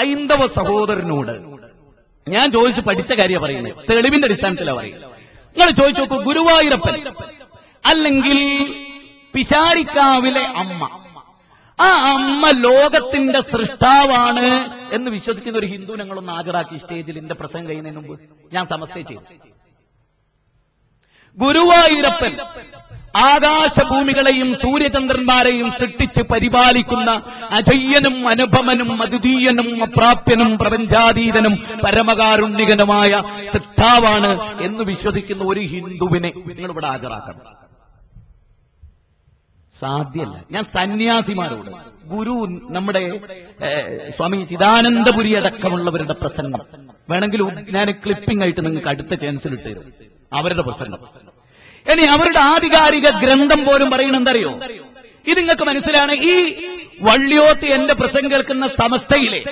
ഹൈന്ദവ സഹോദരനോട് ഞാൻ ചോദിച്ചു പഠിച്ച കാര്യം പറയുന്നത്. തെളിവിന്റെ അടിസ്ഥാനത്തിലാണ് പറയുന്നത്. നിങ്ങൾ ചോദിച്ചു നോക്കൂ ഗുരുവായൂരപ്പൻ അല്ലെങ്കിൽ പിശാരിക്കാവിലെ അമ്മ. ആ അമ്മ ലോകത്തിന്റെ സൃഷ്ടാവാണ് എന്ന് വിശ്വസിക്കുന്ന ഒരു ഹിന്ദു ഞങ്ങളൊന്ന് ഹാജരാക്കി സ്റ്റേജിൽ എന്റെ പ്രസംഗം കഴിയുന്നതിന് മുമ്പ് ഞാൻ സമസ്തേ ചെയ്തു. ഗുരുവായൂരപ്പൻ ആകാശഭൂമികളെയും സൂര്യചന്ദ്രന്മാരെയും സൃഷ്ടിച്ച് പരിപാലിക്കുന്ന അജയ്യനും അനുപമനും അദ്വിതീയനും അപ്രാപ്യനും പ്രപഞ്ചാതീതനും പരമകാരുണ്യകനുമായ സൃഷ്ടാവാണ് എന്ന് വിശ്വസിക്കുന്ന ഒരു ഹിന്ദുവിനെ നിങ്ങൾ ഇവിടെ ഹാജരാക്കണം. സാധ്യല്ല. ഞാൻ സന്യാസിമാരോട് ഗുരു നമ്മുടെ സ്വാമി ചിദാനന്ദപുരി അടക്കമുള്ളവരുടെ പ്രസംഗം. വേണമെങ്കിൽ ഞാൻ ക്ലിപ്പിംഗ് ആയിട്ട് നിങ്ങൾക്ക് അടുത്ത ചാൻസിൽ ഇട്ടുതരും അവരുടെ പ്രസംഗം. ഇനി അവരുടെ ആധികാരിക ഗ്രന്ഥം പോലും പറയുന്നത് എന്തറിയോ? ഇത് നിങ്ങൾക്ക് മനസ്സിലാണ് ഈ വള്ളിയോത്ത് എന്റെ പ്രസംഗം കേൾക്കുന്ന സമസ്തയിലെ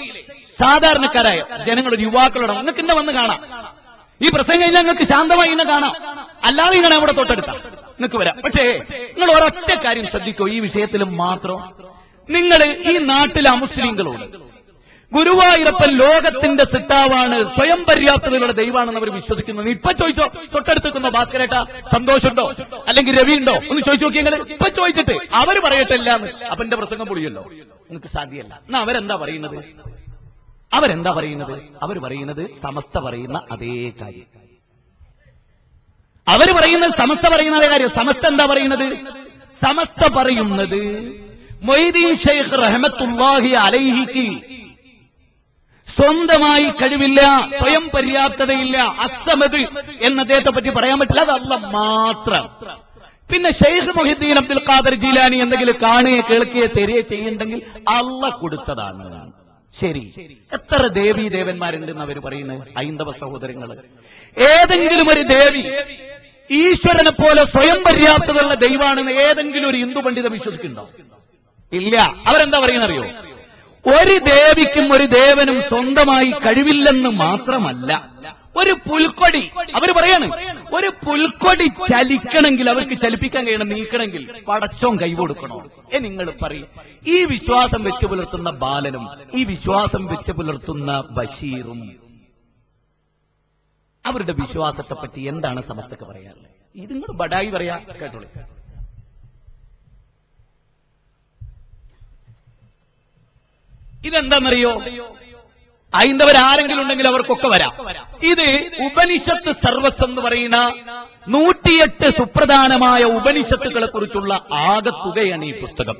സാധാരണക്കാരായ ജനങ്ങളുടെ യുവാക്കളോട് നിങ്ങൾക്ക് ഇന്നെ വന്ന് കാണാം. ഈ പ്രസംഗം കഴിഞ്ഞാൽ നിങ്ങൾക്ക് ശാന്തമായി ഇന്നെ കാണാം. അല്ലാതെ ഇങ്ങനെ അവിടെ തൊട്ടടുത്ത. നിങ്ങൾക്ക് വരാം. പക്ഷേ നിങ്ങൾ ഒരൊറ്റ കാര്യം ശ്രദ്ധിക്കോ. ഈ വിഷയത്തിൽ മാത്രം. നിങ്ങൾ ഈ നാട്ടിലെ അമുസ്ലിങ്ങളോട് ഗുരുവായൂരപ്പൻ ലോകത്തിന്റെ സിട്ടാവാണ് സ്വയം പര്യാപ്തതയുള്ള ദൈവമാണെന്ന് അവർ വിശ്വസിക്കുന്നത് ഇപ്പൊ ചോദിച്ചോ തൊട്ടടുത്തുക്കുന്ന ഭാസ്കരേട്ട സന്തോഷമുണ്ടോ അല്ലെങ്കിൽ രവി ഉണ്ടോ ഒന്ന് ചോദിച്ചു നോക്കിയെങ്കിൽ ഇപ്പൊ ചോദിച്ചിട്ട് അവർ പറയട്ടില്ല അപ്പൊ എന്റെ പ്രസംഗം പൊളിയല്ലോ. നിനക്ക് സാധ്യമല്ല എന്നാ അവരെന്താ പറയുന്നത്? അവരെന്താ പറയുന്നത്? അവർ പറയുന്നത് സമസ്ത പറയുന്ന അതേ കാര്യം. അവർ പറയുന്നത് സമസ്ത പറയുന്ന അതേ കാര്യം. സമസ്ത എന്താ പറയുന്നത്? സമസ്ത പറയുന്നത് മൊയ്തീൻ ഷെയ്ഖ് റഹമത്തുല്ലാഹി അലൈഹിക്ക് സ്വന്തമായി കഴിവില്ല സ്വയം പര്യാപ്തതയില്ല അസമത് എന്ന അദ്ദേഹത്തെ പറ്റി പറയാൻ പറ്റില്ല അത് അല്ല മാത്രം. പിന്നെ ഷെയ്ഖ് മൊഹിദ്ദീൻ അബ്ദുൽ ഖാദർ ജീലാനി എന്തെങ്കിലും കാണുകയോ കേൾക്കുകയോ തരികയോ ചെയ്യുന്നുണ്ടെങ്കിൽ അല്ല കൊടുത്തതാണ്. ശരി. എത്ര ദേവീ ദേവന്മാരുണ്ടെന്ന് അവർ പറയുന്നത്? ഹൈന്ദവ സഹോദരങ്ങൾ ഏതെങ്കിലും ഒരു ദേവി ഈശ്വരനെ പോലെ സ്വയം പര്യാപ്തതയുള്ള ദൈവാണെന്ന് ഏതെങ്കിലും ഒരു ഹിന്ദു പണ്ഡിതം വിശ്വസിക്കുന്നുണ്ടോ? ഇല്ല. അവരെന്താ പറയുന്നറിയോ? ഒരു ദേവിക്കും ഒരു ദേവനും സ്വന്തമായി കഴിവില്ലെന്ന് മാത്രമല്ല ഒരു പുൽക്കൊടി. അവർ പറയാണ് ഒരു പുൽക്കൊടി ചലിക്കണമെങ്കിൽ അവർക്ക് ചലിപ്പിക്കാൻ കഴിയണം നീക്കണമെങ്കിൽ പടച്ചോൻ കൈകൊടുക്കണോ ഏ നിങ്ങൾ പറയും. ഈ വിശ്വാസം വെച്ച് പുലർത്തുന്ന ബാലനും ഈ വിശ്വാസം വെച്ച് പുലർത്തുന്ന ബഷീറും അവരുടെ വിശ്വാസത്തെ പറ്റി എന്താണ് സമസ്തക്ക് പറയാറുള്ളത് ഇത് നിങ്ങൾ ബഡായി പറയാ കേട്ടോളൂ. ഇതെന്താണെന്നറിയോ ഹൈന്ദവരാരെങ്കിലും ഉണ്ടെങ്കിൽ അവർക്കൊക്കെ വരാം. ഇത് ഉപനിഷത്ത് സർവസ് എന്ന് പറയുന്ന നൂറ്റിയെട്ട് സുപ്രധാനമായ ഉപനിഷത്തുകളെ കുറിച്ചുള്ള ആകത്തുകയാണ് ഈ പുസ്തകം.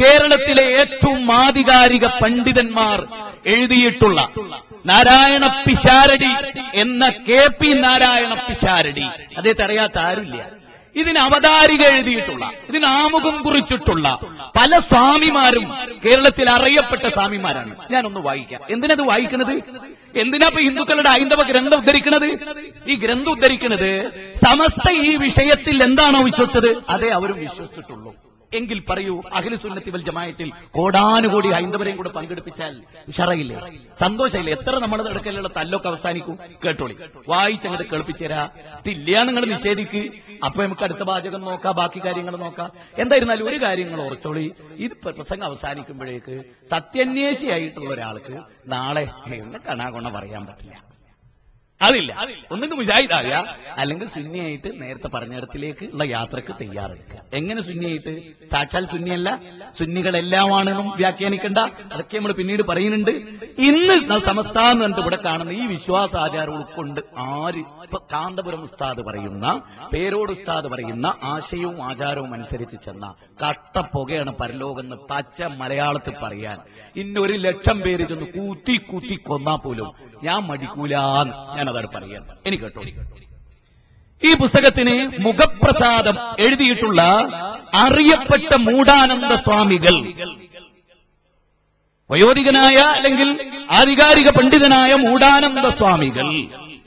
കേരളത്തിലെ ഏറ്റവും ആധികാരിക പണ്ഡിതന്മാർ എഴുതിയിട്ടുള്ള നാരായണ പിശാരടി എന്ന കെ പി നാരായണ പിശാരടി അദ്ദേഹത്തെ അറിയാത്ത ആരുമില്ല. ഇതിന് അവതാരിക എഴുതിയിട്ടുള്ള ഇതിന് ആമുഖം കുറിച്ചിട്ടുള്ള പല സ്വാമിമാരും കേരളത്തിൽ അറിയപ്പെട്ട സ്വാമിമാരാണ്. ഞാനൊന്ന് വായിക്കാം. എന്തിനത് വായിക്കുന്നത്? എന്തിനാ ഇപ്പൊ ഹിന്ദുക്കളുടെ ഹൈന്ദവ ഗ്രന്ഥം ഉദ്ധരിക്കുന്നത്? ഈ ഗ്രന്ഥം ഉദ്ധരിക്കുന്നത് സമസ്ത ഈ വിഷയത്തിൽ എന്താണോ വിശ്വസിച്ചത്? അതേ അവരും വിശ്വസിച്ചിട്ടുള്ളൂ. എങ്കിൽ പറയൂ അഖില സുന്നത്തി വൽ ജമായത്തിൽ കോടാനുകോടി ഹൈന്ദവരെയും കൂടെ പങ്കെടുപ്പിച്ചാൽ ഉഷറയില്ലേ? സന്തോഷമില്ലേ എത്ര നമ്മുടെ നടക്കലുള്ള തല്ലൊക്കെ അവസാനിക്കും? കേട്ടോളി. വായിച്ചങ്ങോട്ട് കേൾപ്പിച്ചേരാ ഇതില്ല നിങ്ങൾ നിഷേധിക്ക്. അപ്പൊ നമുക്ക് അടുത്ത പാചകം നോക്കാം ബാക്കി കാര്യങ്ങൾ നോക്കാം. എന്തായിരുന്നാലും ഒരു കാര്യങ്ങൾ ഓർച്ചോളി ഇത് പ്രസംഗം അവസാനിക്കുമ്പോഴേക്ക് സത്യന്വേഷിയായിട്ടുള്ള ഒരാൾക്ക് നാളെ എന്നെ കണാകൊണ പറയാൻ പറ്റില്ല. അതില്ല. ഒന്നുകിൽ മുജാഹിദാകുക അല്ലെങ്കിൽ സുന്നിയായിട്ട് നേരത്തെ പറഞ്ഞിടത്തിലേക്ക് ഉള്ള യാത്രയ്ക്ക് തയ്യാറെടുക്കുക. എങ്ങനെ സുന്നിയായിട്ട്? സാക്ഷാൽ സുന്നിയല്ല. സുന്നികളെല്ലാമാണെന്നും വ്യാഖ്യാനിക്കേണ്ട. അതൊക്കെ നമ്മൾ പിന്നീട് പറയുന്നുണ്ട്. ഇന്ന് സമസ്ത എന്ന് പറഞ്ഞിട്ട് ഇവിടെ കാണുന്ന ഈ വിശ്വാസാചാരം ഉൾക്കൊണ്ട് ആര്? ഇപ്പൊ കാന്തപുരം ഉസ്താദ് പറയുന്ന പേരോട് ഉസ്താദ് പറയുന്ന ആശയവും ആചാരവും അനുസരിച്ച് ചെന്ന കട്ടപ്പുകയാണ് പരലോകെന്ന് പച്ച മലയാളത്തിൽ പറയാൻ. ഇന്നൊരു ലക്ഷം പേര് ചെന്ന് കൂത്തി കൂത്തി കൊന്നാ പോലും ഞാൻ മടിക്കൂലാന്ന് ഞാനതാണ് പറയാൻ എനിക്ക് കേട്ടോ. ഈ പുസ്തകത്തിന് മുഖപ്രസാദം എഴുതിയിട്ടുള്ള അറിയപ്പെട്ട മൂടാനന്ദ സ്വാമികൾ. വയോധികനായ അല്ലെങ്കിൽ ആധികാരിക പണ്ഡിതനായ മൂടാനന്ദ സ്വാമികൾ.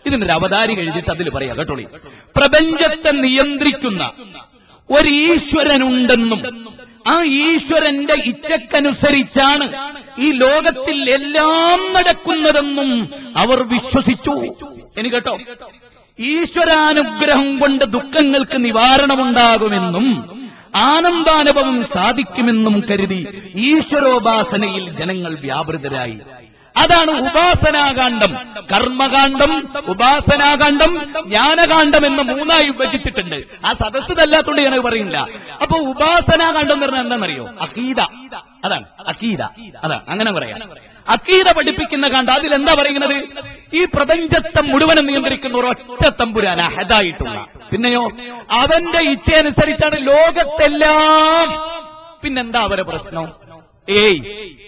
ഇതിനൊരു അവതാരിക എഴുതിയിട്ട് അതിൽ പറയാം. കേട്ടോളി പ്രപഞ്ചത്തെ നിയന്ത്രിക്കുന്ന ഒരു ഈശ്വരനുണ്ടെന്നും ആ ഈശ്വരന്റെ ഇച്ഛക്കനുസരിച്ചാണ് ഈ ലോകത്തിൽ എല്ലാം നടക്കുന്നതെന്നും അവർ വിശ്വസിച്ചു. എനിക്ക് കേട്ടോ? ഈശ്വരാനുഗ്രഹം കൊണ്ട് ദുഃഖങ്ങൾക്ക് നിവാരണമുണ്ടാകുമെന്നും ആനന്ദാനുഭവം സാധിക്കുമെന്നും കരുതി ഈശ്വരോപാസനയിൽ ജനങ്ങൾ വ്യാപൃതരായി. അതാണ് ഉപാസനാകാന്ഡം. കർമ്മകാന്ഡം ഉപാസനാകാന്ഡം. ജ്ഞാനകാന്ഡം എന്ന് മൂന്നായി വിഭജിച്ചിട്ടുണ്ട്. ആ സദസ് അല്ലാത്തതുകൊണ്ട് ഞാൻ പറയുന്നില്ല അപ്പൊ ഉപാസനാകാന്ഡം എന്ന് പറഞ്ഞാൽ എന്താണെന്നറിയോ? അഖീദ. അതാണ് അഖീദ. അതാണ് അങ്ങനെ പറയാം. അഖീദ പഠിപ്പിക്കുന്ന കണ്ട എന്താ പറയുന്നത്? ഈ പ്രപഞ്ചത്തെ മുഴുവനും നിയന്ത്രിക്കുന്ന ഒരൊറ്റ തമ്പുരാൻ അഹദായിട്ടുള്ള. പിന്നെയോ? അവന്റെ ഇച്ഛയനുസരിച്ചാണ് ലോകത്തെല്ലാം. പിന്നെന്താ അവരെ പ്രശ്നം? ഏയ്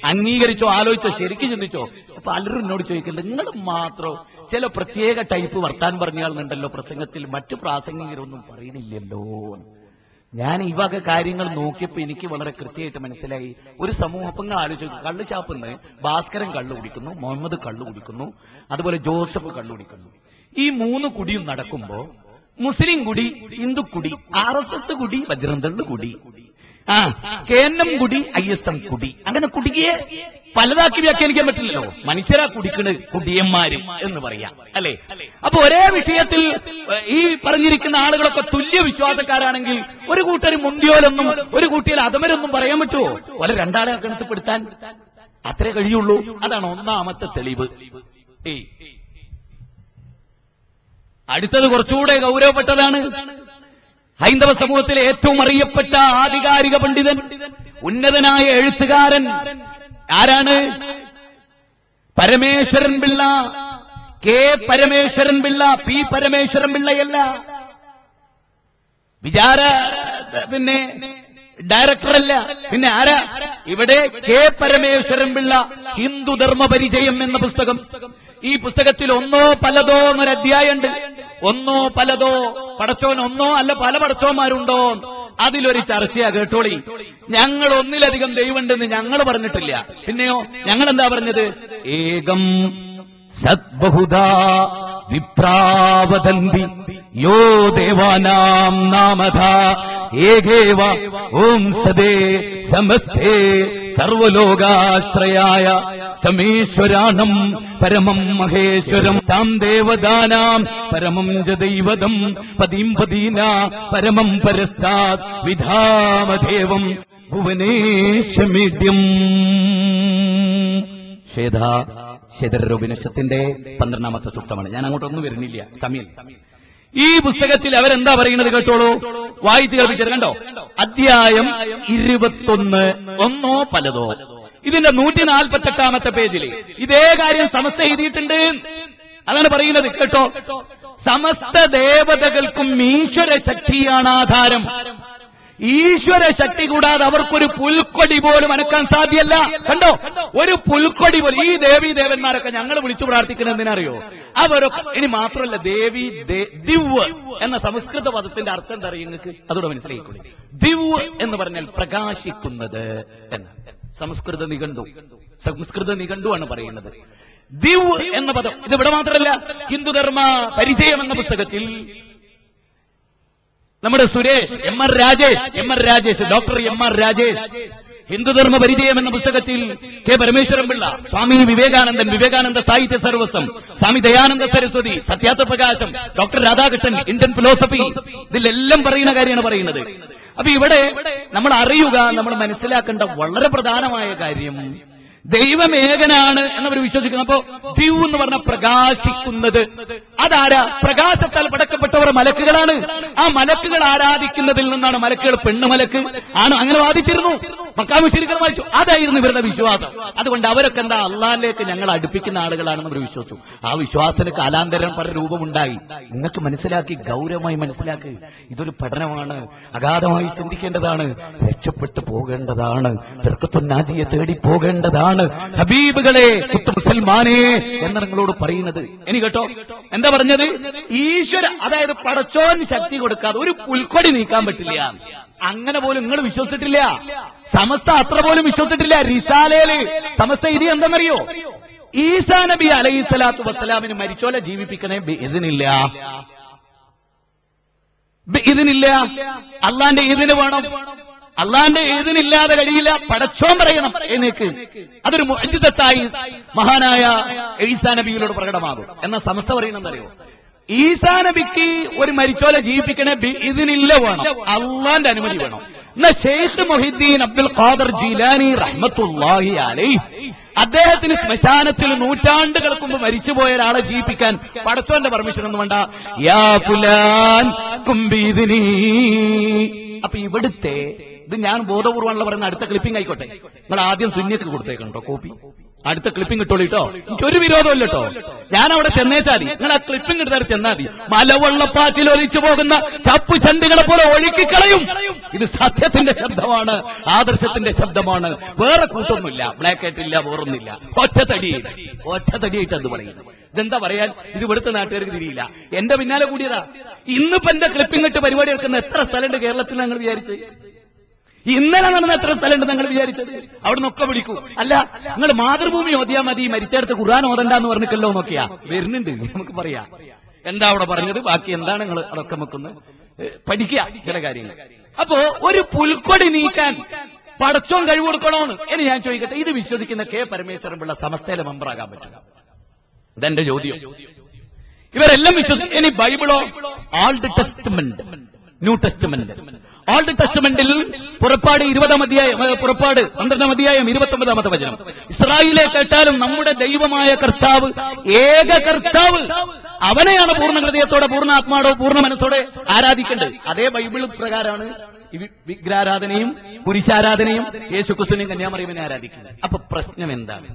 അംഗീകരിച്ചോ ആലോചിച്ചോ ശരിക്കും ചിന്തിച്ചോ? പലരും എന്നോട് ചോദിക്കുന്നുണ്ട് നിങ്ങൾ മാത്രം? ചില പ്രത്യേക ടൈപ്പ് വർത്താൻ പറഞ്ഞാളുണ്ടല്ലോ പ്രസംഗത്തിൽ മറ്റു പ്രാസംഗികരൊന്നും പറയണില്ലല്ലോ ഞാൻ ഈ വക കാര്യങ്ങൾ നോക്കിയപ്പോ എനിക്ക് വളരെ കൃത്യമായിട്ട് മനസ്സിലായി. ഒരു സമൂഹങ്ങൾ ആലോചിച്ചു കള്ള് ഷാപ്പിന്ന് ഭാസ്കരൻ കള്ളു കുടിക്കുന്നു മുഹമ്മദ് കള്ളു കുടിക്കുന്നു അതുപോലെ ജോസഫ് കള്ളു കുടിക്കുന്നു. ഈ മൂന്ന് കുടിയും നടക്കുമ്പോ മുസ്ലിം കുടി ഹിന്ദു കുടി ആർ എസ് എസ് കുടി ബജ്രന്തള്ള് കുടി. ആ കെ എൻ എം കുടി ഐ എസ് എം കുടി. അങ്ങനെ കുടിയെ പലതാക്കി വ്യാഖ്യാനിക്കാൻ പറ്റില്ലല്ലോ. മനുഷ്യരാ കുടിക്കണ് കുടിയന്മാര് എന്ന് പറയാം അല്ലെ? അപ്പൊ ഒരേ വിഷയത്തിൽ ഈ പറഞ്ഞിരിക്കുന്ന ആളുകളൊക്കെ തുല്യ വിശ്വാസക്കാരാണെങ്കിൽ ഒരു കൂട്ടർ മുന്തിയോലൊന്നും ഒരു കൂട്ടിയിൽ അതമരൊന്നും പറയാൻ പറ്റുമോ ഒരെ രണ്ടാളെ ഗണത്തിൽപ്പെടുത്താൻ അത്രേ കഴിയുള്ളൂ. അതാണ് ഒന്നാമത്തെ തെളിവ്. അടുത്തത് കുറച്ചുകൂടെ ഗൗരവപ്പെട്ടതാണ്. ഹൈന്ദവ സമൂഹത്തിലെ ഏറ്റവും അറിയപ്പെട്ട ആധികാരിക പണ്ഡിതൻ ഉന്നതനായ എഴുത്തുകാരൻ ആരാണ്? പരമേശ്വരൻ പിള്ള കെ പരമേശ്വരൻ പിള്ള പി പരമേശ്വരൻ പിള്ളയല്ല. വിചാര പിന്നെ ഡയറക്ടറല്ല. പിന്നെ ആരാ? ഇവിടെ കെ പരമേശ്വരൻ പിള്ള ഹിന്ദു ധർമ്മ പരിചയം എന്ന പുസ്തകം. ഈ പുസ്തകത്തിൽ ഒന്നോ പലതോ എന്നൊരു അധ്യായമുണ്ട് ഒന്നോ പലതോ പടച്ചോൻ ഒന്നോ അല്ല പല പടച്ചോന്മാരുണ്ടോ? അതിലൊരു ചർച്ചയാ കേട്ടോളി. ഞങ്ങൾ ഒന്നിലധികം ദൈവമുണ്ടെന്ന് ഞങ്ങൾ പറഞ്ഞിട്ടില്ല. പിന്നെയോ ഞങ്ങൾ എന്താ പറഞ്ഞത്? ഏകം സദ്ബഹുദാ വിപ്രാവതന്തി യോ ദേവാനാം നാമധ ഏകേവ ഓം സദേ സമസ്തേ സർവലോകാശ്രയായ തമേശ്വരാണം പരമം മഹേശ്വരം. താം ദേവദാനാം പരമം ച ദൈവതം. പതിം പതീന പരമം പരസ്താത് വിധാമദേവം ഭുവനേശമിദ്യം ശ്വേത ശേതരോപിനശത്തിന്റെ പന്ത്രണ്ടാമത്തെ സൂക്തമാണ്. ഞാൻ അങ്ങോട്ടൊന്നും വരുന്നില്ല. സമയം. ഈ പുസ്തകത്തിൽ അവരെന്താ പറയുന്നത് കേട്ടോളൂ? വായിച്ചു കേൾപ്പിച്ചത് കണ്ടോ? അധ്യായം ഇരുപത്തൊന്ന് ഒന്നോ പലതോ. ഇതിന്റെ നൂറ്റി നാൽപ്പത്തെട്ടാമത്തെ പേജിൽ ഇതേ കാര്യം സമസ്ത എഴുതിയിട്ടുണ്ട്. അതാണ് പറയുന്നത് കേട്ടോ. സമസ്ത ദേവതകൾക്കും ഈശ്വര ശക്തിയാണ് ആധാരം. ഈശ്വര ശക്തി കൂടാതെ അവർക്കൊരു പുൽക്കൊടി പോലും അനക്കാൻ സാധ്യല്ല. കണ്ടോ? ഒരു പുൽക്കൊടി പോലും ഈ ദേവി ദേവന്മാരൊക്കെ ഞങ്ങൾ വിളിച്ചു പ്രാർത്ഥിക്കുന്നത് എന്തിനറിയോ? അവരൊക്കെ ഇനി മാത്രമല്ല ദേവി ദിവ് എന്ന സംസ്കൃത പദത്തിന്റെ അർത്ഥം എന്താ അറിയാം നിങ്ങൾക്ക്? അതോടെ മനസ്സിലായിക്കൂടി ദിവ് എന്ന് പറഞ്ഞാൽ പ്രകാശിക്കുന്നത് എന്ന്. സംസ്കൃത നിഘണ്ടു. സംസ്കൃത നിഘണ്ടു ആണ് പറയുന്നത്. ദിവ് എന്ന പദം ഇത് ഇവിടെ മാത്രമല്ല ഹിന്ദുധർമ്മ പരിചയം എന്ന പുസ്തകത്തിൽ നമ്മുടെ Suresh M R Rajesh M R Rajesh doctor M R Rajesh Hindu Dharma Parichayam എന്ന പുസ്തകത്തിൽ കെ പരമേശ്വരൻ പിള്ള സ്വാമി വിവേകാനന്ദൻ വിവേകാനന്ദ സാഹിത്യ സർവസ്വം സ്വാമി ദയാനന്ദ സരസ്വതി സത്യാർത്ഥ പ്രകാശം ഡോക്ടർ രാധാകൃഷ്ണൻ ഇന്ത്യൻ ഫിലോസഫി ഇതിലെല്ലാം പറയുന്ന കാര്യമാണ് പറയുന്നത്. അപ്പൊ ഇവിടെ നമ്മൾ അറിയുക നമ്മൾ മനസ്സിലാക്കേണ്ട വളരെ പ്രധാനമായ കാര്യം ദൈവം ഏകനാണ് എന്നവർ വിശ്വസിക്കുന്നു. അപ്പോ ദിവ എന്ന് പറഞ്ഞ പ്രകാശിക്കുന്നത്. അതാരാ? പ്രകാശത്താൽ പടക്കപ്പെട്ടവർ മലക്കുകളാണ്. ആ മലക്കുകൾ ആരാധിക്കുന്നതിൽ നിന്നാണ് മലക്കുകൾ പെണ്ണുമലക്ക് ആണ്? അങ്ങനെ വാദിച്ചിരുന്നു. മക്കാമുശരികൾ വായിച്ചു അതായിരുന്നു ഇവരുടെ വിശ്വാസം. അതുകൊണ്ട് അവരൊക്കെ എന്താ? അള്ളാഹിലേക്ക് ഞങ്ങൾ അടുപ്പിക്കുന്ന ആളുകളാണെന്ന് അവർ വിശ്വസിച്ചു. ആ വിശ്വാസത്തിന് കാലാന്തരം പല രൂപമുണ്ടായി. നിങ്ങൾക്ക് മനസ്സിലാക്കി ഗൗരവമായി മനസ്സിലാക്കി. ഇതൊരു പഠനമാണ്. അഗാധമായി ചിന്തിക്കേണ്ടതാണ്. രക്ഷപ്പെട്ടു പോകേണ്ടതാണ്. തെർക്കത്തൊന്നാജിയെ തേടി പോകേണ്ടതാണ്. ഹബീബുകളെ കുത്തു മുസൽമാനെ എന്ന് നിങ്ങളോട് പറയുന്നത്. ഇനി കേട്ടോ എന്താ പറഞ്ഞത്? ഈശ്വര അതായത് പടച്ചോൻ ശക്തി കൊടുക്കാതെ ഒരു പുൽക്കൊടി നീക്കാൻ പറ്റില്ല. അങ്ങനെ പോലും നിങ്ങൾ വിശ്വസിച്ചിട്ടില്ല. സമസ്ത അത്ര പോലും വിശ്വസിച്ചിട്ടില്ല. റിസാലയിൽ സമസ്ത ഇത് എന്തെന്നറിയോ? ഈസാ നബി അലൈഹി സ്വലാത്തു വസ്സലാമിന് മരിച്ചോലെ ജീവിപ്പിക്കണേ ഇതിനില്ല ഇതിനില്ല അള്ളാന്റെ ഇതിന് വേണം. അള്ളാന്റെ എഴുതിനില്ലാതെ കഴിയില്ല പടച്ചോൻ പറയണം എന്നേക്ക് അതൊരു മുഅ്ജിസത്തായി മഹാനായ ഈസാ നബിയിലോട് പ്രകടമാകും. എന്ന സമസ്ത പറയുന്നതറിയോ ഈസാ നബിക്ക് ഒരു മരിച്ചോലെ ജീവിപ്പിക്കണേ ഇതിനില്ല വേണം. അള്ളാന്റെ അനുമതി വേണം. എന്നാ ഷെയ്ഖ് മൊഹിദ്ദീൻ അബ്ദുൽ ഖാദർ ജീലാനി റഹ്മത്തുല്ലാഹി അലൈഹി അദ്ദേഹത്തിന് ശ്മശാനത്തിൽ നൂറ്റാണ്ടുകൾക്ക് മുമ്പ് മരിച്ചുപോയ ഒരാളെ ജീവിപ്പിക്കാൻ പടച്ചോന്റെ പെർമിഷൻ ഒന്നും വേണ്ട. യാ ഫുലാൻ കുംബീദിനി. അപ്പൊ ഇവിടുത്തെ ഇത് ഞാൻ ബോധപൂർവമാണല്ലോ പറയുന്ന അടുത്ത ക്ലിപ്പിംഗ് ആയിക്കോട്ടെ. നിങ്ങൾ ആദ്യം സുന്യക്ക് കൊടുത്തേക്കണ്ടോ കോപ്പി അടുത്ത ക്ലിപ്പിംഗ് കിട്ടോളൂ കേട്ടോ എനിക്ക് ഒരു വിരോധമില്ല കേട്ടോ ഞാൻ അവിടെ ചെന്നേച്ചാൽ മതി നിങ്ങൾ ആ ക്ലിപ്പിംഗ് എടുത്താൽ ചെന്നാൽ മതി. മലവെള്ളപ്പാറ്റിൽ ഒലിച്ചു പോകുന്ന ചപ്പു ചണ്ടികളെ പോലെ ഒഴുക്കിക്കളയും. ഇത് സത്യത്തിന്റെ ശബ്ദമാണ്. ആദർശത്തിന്റെ ശബ്ദമാണ്. വേറെ കൂട്ടൊന്നുമില്ല. ബ്ലാക്ക് ആയിട്ടില്ല വേറൊന്നുമില്ല. ഒറ്റത്തടി. ഒറ്റത്തടിയായിട്ട് അത് പറയുന്നു ഇതെന്താ പറയാൻ? ഇത് ഇവിടുത്തെ നാട്ടുകാർക്ക് തിരിയില്ല. എന്റെ പിന്നാലെ കൂടിയതാ. ഇന്നിപ്പോ എന്റെ ക്ലിപ്പിംഗ് ഇട്ട് പരിപാടി എടുക്കുന്ന എത്ര സ്ഥലമുണ്ട് കേരളത്തിൽ ഞങ്ങൾ വിചാരിച്ച്? ഇന്നലെ നടന്ന എത്ര സ്ഥലമുണ്ട് നിങ്ങൾ വിചാരിച്ചത്? അവിടെ നിന്നൊക്കെ വിളിക്കൂ. അല്ല നിങ്ങൾ മാതൃഭൂമി ഓതിയാ മതി. മരിച്ചെടുത്ത് ഖുർആൻ ഓതണ്ടെന്ന് പറഞ്ഞിട്ടല്ലോ നോക്കിയാ. വരുന്നുണ്ട് നമുക്ക് പറയാ. എന്താ അവിടെ പറഞ്ഞത്? ബാക്കി എന്താണ് നിങ്ങൾ അതൊക്കെ നമുക്കൊന്ന് പഠിക്കുക ചില കാര്യങ്ങൾ. അപ്പോ ഒരു പുൽക്കൊടി നീക്കാൻ പടച്ചോൻ കഴിവ് കൊടുക്കണോന്ന്? ഇനി ഞാൻ ചോദിക്കട്ടെ. ഇത് വിശ്വസിക്കുന്ന കെ പരമേശ്വരൻ പിള്ള സമസ്തയിലെ മെമ്പറാകാൻ പറ്റും. ഇതെന്റെ ചോദ്യം. ഇവരെല്ലാം വിശ്വസിക്കും ഇനി ബൈബിളോ? Old testament new testament old ടെസ്റ്റ്മെന്റിൽ പുറപ്പാട് ഇരുപതാം അധ്യായം പുറപ്പാട് പന്ത്രണ്ടാം അധ്യായം ഇരുപത്തൊമ്പതാമത്തെ വചനം. ഇസ്രായേലെ കേട്ടാലും നമ്മുടെ ദൈവമായ കർത്താവ് ഏക കർത്താവ് അവനെയാണ് പൂർണ ഹൃദയത്തോടെ പൂർണ ആത്മാടോ പൂർണ മനസ്സോടെ ആരാധിക്കേണ്ടത്. അതേ ബൈബിൾ പ്രകാരമാണ് വിഗ്രാരാധനയും പുരുഷാരാധനയും യേശു ക്രിസ്തുവിനെയും കന്യാമറിയമ്മനെ ആരാധിക്കുന്നത്. അപ്പൊ പ്രശ്നം എന്താണ്?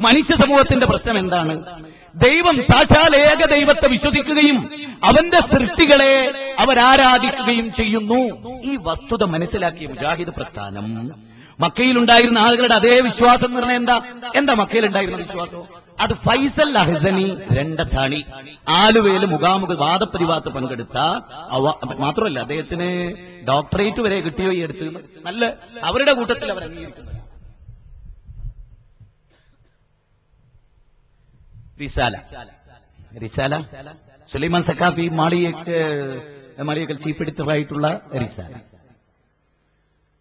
മനുഷ്യ സമൂഹത്തിന്റെ പ്രശ്നം എന്താണ്? ദൈവം സാക്ഷാൽ ഏക ദൈവത്തെ വിശ്വസിക്കുകയും അവന്റെ സൃഷ്ടികളെ അവരാരാധിക്കുകയും ചെയ്യുന്നു. ഈ വസ്തുത മനസ്സിലാക്കിയ മുജാഹിദ് പ്രസ്ഥാനം മക്കയിലുണ്ടായിരുന്ന ആളുകളുടെ അതേ വിശ്വാസം പറഞ്ഞാൽ എന്താ? എന്താ മക്കയിലുണ്ടായിരുന്ന വിശ്വാസം? അത് ഫൈസൽ അഹസനി രണ്ടത്താണി. ആലുവയിൽ മുഖാമുഖ വാദപ്രതിവാദത്ത് പങ്കെടുത്ത മാത്രമല്ല അദ്ദേഹത്തിന് ഡോക്ടറേറ്റ് വരെ കിട്ടിയോ ഈ അടുത്ത്? നല്ല അവരുടെ കൂട്ടത്തിൽ അവർ അംഗീകരിക്കുന്നു. റിസാല. റിസാല? സുലൈമാൻ സക്കാഫി മാളിയേക്ക് മാളിയേക്കൽ ചീഫ് എഡിറ്ററായിട്ടുള്ള റിസാല.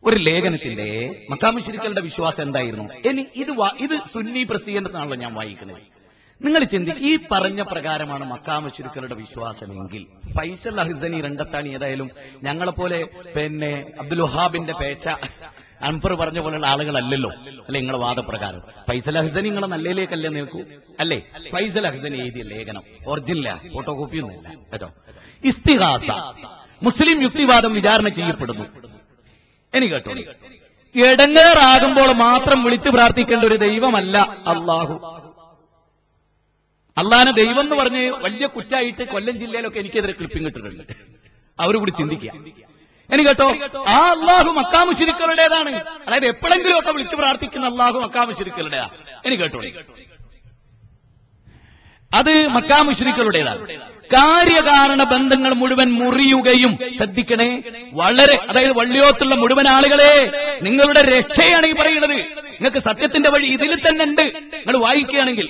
ഒരു ലേഖനത്തിന്റെ മക്കാമുശിരിക്കളുടെ വിശ്വാസം എന്തായിരുന്നു? ഇനി ഇത് ഇത് സുന്നി പ്രസിദ്ധീകരണത്തിനാണല്ലോ ഞാൻ വായിക്കുന്നത്. നിങ്ങൾ ചിന്തി ഈ പറഞ്ഞ പ്രകാരമാണ് മക്കാമശുരുക്കളുടെ വിശ്വാസമെങ്കിൽ. ഫൈസൽ അഹിസനി രണ്ടത്താണ് ഏതായാലും ഞങ്ങളെപ്പോലെ പിന്നെ അബ്ദുൽ വഹാബിന്റെ പേച്ച അൻപർ പറഞ്ഞ പോലെയുള്ള ആളുകളല്ലല്ലോ. അല്ലെ നിങ്ങളെ വാദപ്രകാരം? ഫൈസൽ ഹസൻ നിങ്ങളെ നല്ലയിലേക്കല്ലേ നിൽക്കൂ? അല്ലേ? ഫൈസൽ ഹസൻ എഴുതിയ ലേഖനം. ഒറിജിനല ഫോട്ടോ കോപ്പി ഒന്നുമില്ല കേട്ടോ? ഇസ്തിഹാസ. മുസ്ലിം യുക്തിവാദം വിചാരണ ചെയ്യപ്പെടുന്നു. എനിക്ക് കേട്ടോ. ഇടങ്ങേറാകുമ്പോൾ മാത്രം വിളിച്ചു പ്രാർത്ഥിക്കേണ്ട ഒരു ദൈവമല്ല അള്ളാഹു. അള്ളാഹാനെ ദൈവം എന്ന് പറഞ്ഞ് വലിയ കുറ്റായിട്ട് കൊല്ലം ജില്ലയിലൊക്കെ എനിക്കെതിരെ ക്ലിപ്പിംഗ് ഇട്ടിട്ടുണ്ട്. അവർ കൂടി ചിന്തിക്കുക. ഇനി കേട്ടോ? ആ അള്ളാഹു മക്കാമുശിരിക്കളുടേതാണ് അതായത് എപ്പോഴെങ്കിലും ഒക്കെ വിളിച്ചു പ്രാർത്ഥിക്കുന്ന അള്ളാഹു മക്കാമുശിരിക്കലുടേതാ ഇനി കേട്ടോ? അത് മക്കാമുശ്രിക്കളുടേതാണ് കാര്യകാരണ ബന്ധങ്ങൾ മുഴുവൻ മുറിയുകയും ശ്രദ്ധിക്കണേ. വളരെ അതായത് വള്ളിയോത്തുള്ള മുഴുവൻ ആളുകളെ നിങ്ങളുടെ രക്ഷയാണ് ഈ പറയുന്നത്. നിങ്ങൾക്ക് സത്യത്തിന്റെ വഴി ഇതിൽ തന്നെ ഉണ്ട്. നിങ്ങൾ വായിക്കുകയാണെങ്കിൽ